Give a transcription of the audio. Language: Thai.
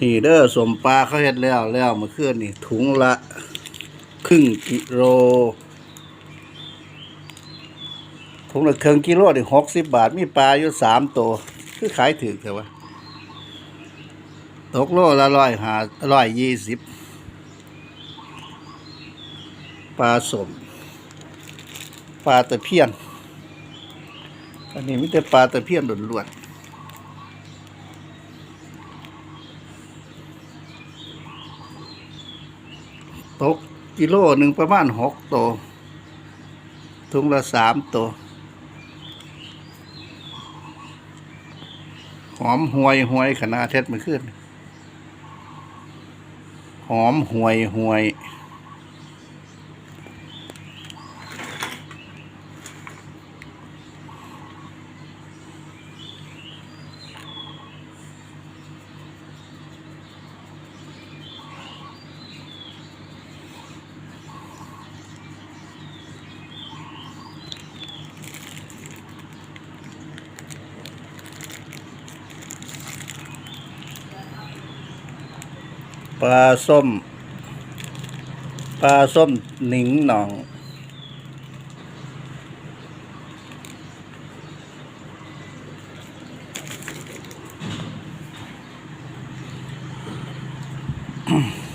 นี่เด้อสมปลาเขาเฮ็ดแล้วแล้วเมื่อนนี่ถุงละครึ่งกิโลถุงละครึ่งกิโลนี่หกสิบบาท มีปลาอยู่สามตัวคือขายถือแต่ว่าตกโลละร้อยหาร้อยยี่สิบปลาสมปลาตะเพียน อันนี้มีแต่ปลาตะเพียนหล้วนๆ ตกกิโลหนึ่งประมาณหกตัวถุงละสามตัว หอมหวยหวยขนาดเท็ดมาขึ้น หอมหวยหวย ปลาส้ม ปลาส้มหนิงหนองอ